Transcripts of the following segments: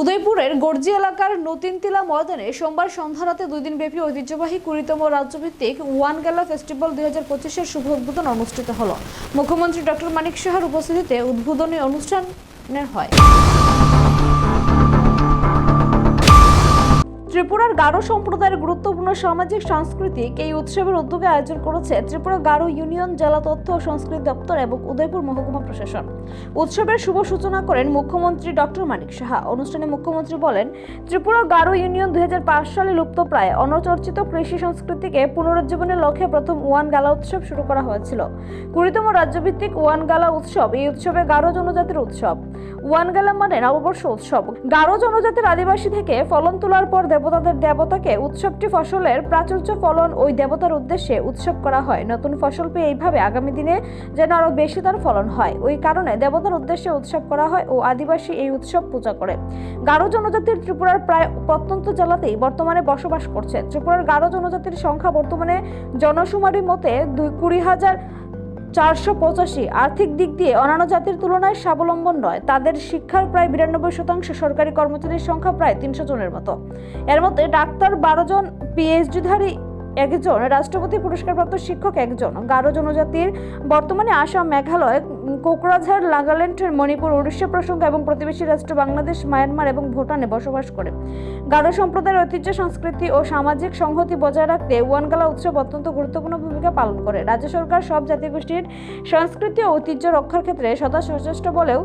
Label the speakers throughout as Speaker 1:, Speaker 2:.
Speaker 1: উদয়পুরের গর্জি এলাকার নতিনতিলা ময়দানে সোমবার সন্ধ্যা রাতে দুই দিন ব্যাপী ঐতিহ্যবাহী কুড়িতম রাজ্যভিত্তিক ওয়ান গেলা ফেস্টিভ্যাল দুই হাজার পঁচিশের শুভ উদ্বোধন অনুষ্ঠিত হল। মুখ্যমন্ত্রী ডক্টর মানিক সাহার উপস্থিতিতে উদ্বোধনী অনুষ্ঠানের হয়। ত্রিপুরার গারো সম্প্রদায়ের গুরুত্বপূর্ণ সামাজিক, সাংস্কৃতিক এই উৎসবের উদ্যোগে আয়োজন করেছে ত্রিপুরা গারো ইউনিয়ন জেলা তথ্য ও সংস্কৃতি দপ্তর এবং উদয়পুর মহকুমা প্রশাসন। উৎসবের শুভ সূচনা করেন মুখ্যমন্ত্রী ডক্টর মানিক সাহা। অনুষ্ঠানে মুখ্যমন্ত্রী বলেন, ত্রিপুরা গারো ইউনিয়ন দুই হাজার পাঁচ সালে লুপ্তপ্রায় অনচর্চিত কৃষি সংস্কৃতিকে পুনরুজ্জীবনের লক্ষ্যে প্রথম ওয়ান গালা উৎসব শুরু করা হয়েছিল। কুড়িতম রাজ্যভিত্তিক ওয়ান গালা উৎসব এই উৎসবে গারো জনজাতির উৎসব। ওয়ান গালা মানে নববর্ষ উৎসব। গারো জনজাতির আদিবাসী থেকে ফলন তোলার পর দেবতাদের দেবতাকে উৎসবটি ফসলের প্রাচুর্য ফলন ওই দেবতার উদ্দেশ্যে উৎসব করা হয়। নতুন ফসল পেয়ে এইভাবে আগামী দিনে যেন আরও বেশি তার ফলন হয়। ওই কারণে দেবতার উদ্দেশ্যে উৎসব করা হয় ও আদিবাসী এই উৎসব পূজা করে। গারো জনজাতির ত্রিপুরার প্রায় প্রত্যন্ত জেলাতেই বর্তমানে বসবাস করছে। ত্রিপুরার গারো জনজাতির সংখ্যা বর্তমানে জনশুমারির মতে দুই কুড়ি হাজার চারশো পঁচাশি আর্থিক দিক দিয়ে অন্যান্য জাতির তুলনায় স্বাবলম্বন নয়। তাদের শিক্ষার প্রায় বিরানব্বই শতাংশ সরকারি কর্মচারীর সংখ্যা প্রায় তিনশো জনের মতো। এর মধ্যে ডাক্তার বারো জন পিএইচডিধারী একজন রাষ্ট্রপতি পুরস্কারপ্রাপ্ত শিক্ষক, একজন গারো জনজাতির বর্তমানে আসাম মেঘালয় কোকরাঝাড় নাগাল্যান্ড, মণিপুর, উড়িষ্যা প্রসঙ্গ এবং প্রতিবেশী রাষ্ট্র বাংলাদেশ, মায়ানমার এবং ভুটানে বসবাস করে। গারো সম্প্রদায়ের ঐতিহ্য, সংস্কৃতি ও সামাজিক সংহতি বজায় রাখতে ওয়ানগালা উৎসব অত্যন্ত গুরুত্বপূর্ণ ভূমিকা পালন করে। রাজ্য সরকার সব জাতিগোষ্ঠীর সংস্কৃতি ও ঐতিহ্য রক্ষার ক্ষেত্রে সদা সচেষ্ট বলেও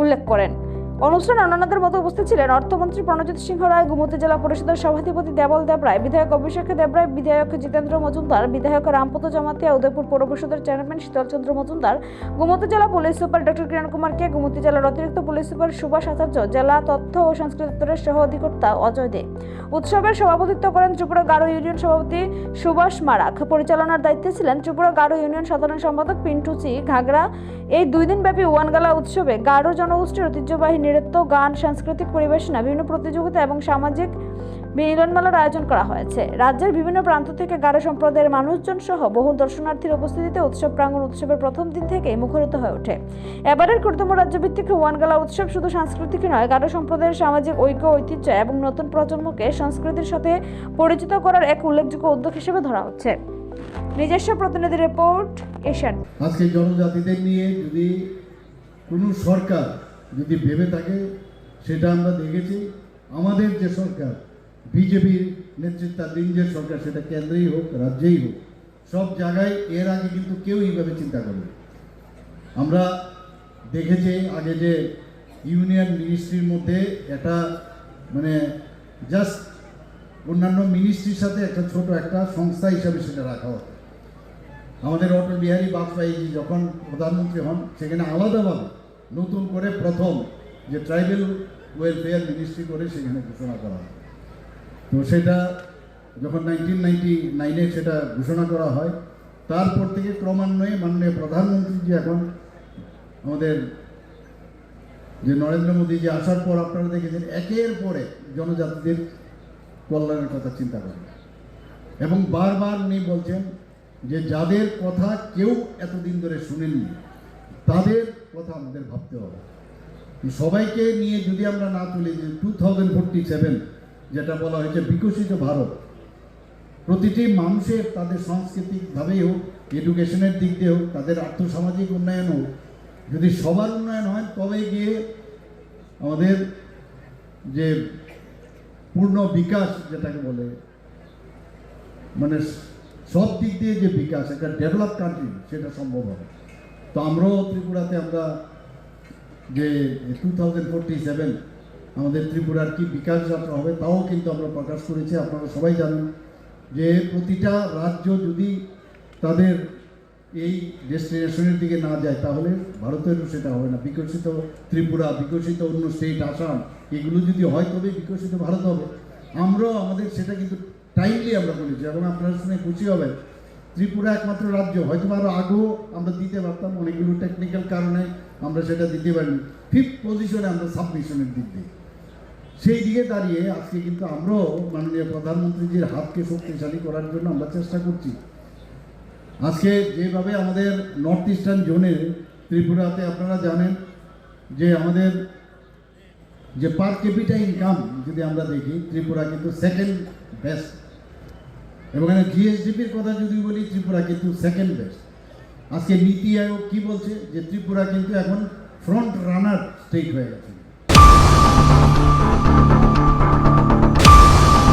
Speaker 1: উল্লেখ করেন। অনুষ্ঠানে অন্যান্যদের মতো উপস্থিত ছিলেন অর্থমন্ত্রী প্রণজিৎ সিংহ রায়, গুমতি জেলা পরিষদের সভাধিপতি দেবল দেবরায়, বিধায়ক অভিষেক দেবরায়, বিধায়ক জিতেন্দ্র মজুমদার, বিধায়ক রামপত জমাতিয়া, উদয়পুর পৌর পরিষদের চেয়ারম্যান শীতলচন্দ্র মজুমদার, গুমতি জেলা police super doctor Kiran Kumar কে গুমতি জেলার অতিরিক্ত পুলিশ সুপার সুভাষ আচার্য, জেলা তথ্য ও সংস্কৃতি দপ্তরের সহ অধিকর্তা অজয় দে। উৎসবের সভাপতিত্ব করেন ত্রিপুরা গারো ইউনিয়ন সভাপতি সুভাষ মারাক। পরিচালনার দায়িত্বে ছিলেন ত্রিপুরা গারো ইউনিয়ন সাধারণ সম্পাদক পিন্টু চি ঘাগরা। এই দুই দিনব্যাপী ওয়ানগালা উৎসবে গারো জনগোষ্ঠীর ঐতিহ্যবাহী নৃত্য, গান, সাংস্কৃতিক পরিবেশনা বিভিন্ন প্রতিযোগিতা এবং সামাজিক মিলনমেলার আয়োজন করা হয়েছে। রাজ্যের বিভিন্ন প্রান্ত থেকে গারো সম্প্রদায়ের মানুষজন সহ বহু দর্শনার্থীর উপস্থিতিতে উৎসব প্রাঙ্গণ উৎসবের প্রথম দিন থেকেই মুখরিত হয়ে ওঠে। এবারের কৃতম রাজ্যভিত্তিক ওয়ানগালা উৎসব শুধু সাংস্কৃতিক নয় গারো সম্প্রদায়ের সামাজিক ঐক্য, ঐতিহ্য এবং নতুন প্রজন্মকে সংস্কৃতির সাথে পরিচিত করার এক উল্লেখযোগ্য উদ্যোগ হিসেবে ধরা হচ্ছে। নিজস্ব প্রতিনিধি রিপোর্ট, এশিয়ান
Speaker 2: আজকে জনজাতিদের নিয়ে যদি কোনো সরকার যদি ভেবে থাকে, সেটা আমরা দেখেছি। আমাদের যে সরকার, বিজেপির নেতৃত্বাধীন যে সরকার, সেটা কেন্দ্রেই হোক, রাজ্যেই হোক, সব জায়গায় এর আগে কিন্তু কেউ এইভাবে চিন্তা করে আমরা দেখেছি আগে যে ইউনিয়ন মিনিস্ট্রির মধ্যে একটা মানে জাস্ট অন্যান্য মিনিস্ট্রির সাথে একটা ছোট একটা সংস্থা হিসাবে সেটা রাখা হতো। আমাদের অটল বিহারী বাজপেয়ী যখন প্রধানমন্ত্রী হন, সেখানে আলাদাভাবে নতুন করে প্রথম যে ট্রাইবেল ওয়েলফেয়ার মিনিস্ট্রি করে সেখানে ঘোষণা করা হয়। তো সেটা যখন নাইনটিন নাইনটি নাইনে সেটা ঘোষণা করা হয়, তারপর থেকে ক্রমান্বয়ে মাননীয় প্রধানমন্ত্রী যে এখন আমাদের যে নরেন্দ্র মোদী যে আসার পর আপনারা দেখেছেন, একের পরে জনজাতিদের কল্যাণের কথা চিন্তা করেন। এবং বারবার উনি বলছেন যে যাদের কথা কেউ এতদিন ধরে শুনেননি তাদের কথা আমাদের ভাবতে হবে। সবাইকে নিয়ে যদি আমরা না তুলি যে টু থাউজেন্ড ফোরটি সেভেন যেটা বলা হয়েছে বিকশিত ভারত, প্রতিটি মানুষের তাদের সাংস্কৃতিকভাবেই হোক এডুকেশনের দিক দিয়ে হোক, তাদের আর্থসামাজিক উন্নয়ন হোক, যদি সবার উন্নয়ন হয় তবে গিয়ে আমাদের যে পূর্ণ বিকাশ, যেটাকে বলে মানে সব দিক দিয়ে যে বিকাশ, একটা ডেভেলপ কান্ট্রি সেটা সম্ভব হবে। তো আমরাও ত্রিপুরাতে আমরা যে টু থাউজেন্ড সেভেন আমাদের ত্রিপুরার কি বিকাশ যাত্রা হবে, তাও কিন্তু আমরা প্রকাশ করেছি, আপনারা সবাই জানেন যে প্রতিটা রাজ্য যদি তাদের এই ডেস্টিনেশনের দিকে না যায়, তাহলে ভারতেরও সেটা হবে না। বিকশিত ত্রিপুরা, বিকশিত অন্য স্টেট আসাম, এগুলো যদি হয় তবে বিকশিত ভারত হবে। আমরাও আমাদের সেটা কিন্তু টাইমলি আমরা বলেছি এখন আপনারা শুনে খুশি হবেন ত্রিপুরা একমাত্র রাজ্য। হয়তো আরও আগেও আমরা দিতে পারতাম, অনেকগুলো টেকনিক্যাল কারণে আমরা সেটা দিতে পারিনি। ফিফথ পজিশনে আমরা সাবমিশনের দিক দিয়ে। সেই দিকে দাঁড়িয়ে আজকে কিন্তু আমরাও মাননীয় প্রধানমন্ত্রীজির হাতকে শক্তিশালী করার জন্য আমরা চেষ্টা করছি। আজকে যেভাবে আমাদের নর্থ ইস্টার্ন জোনে ত্রিপুরাতে আপনারা জানেন যে আমাদের যে পার ক্যাপিটা ইনকাম যদি আমরা দেখি, ত্রিপুরা কিন্তু সেকেন্ড বেস্ট এবং এখানে জিএসডিপির কথা যদি বলি, ত্রিপুরা কিন্তু সেকেন্ড বেস্ট আজকে নীতি আয়োগ কি বলছে? যে ত্রিপুরা কিন্তু এখন ফ্রন্ট রানার স্টেট হয়ে গেছে।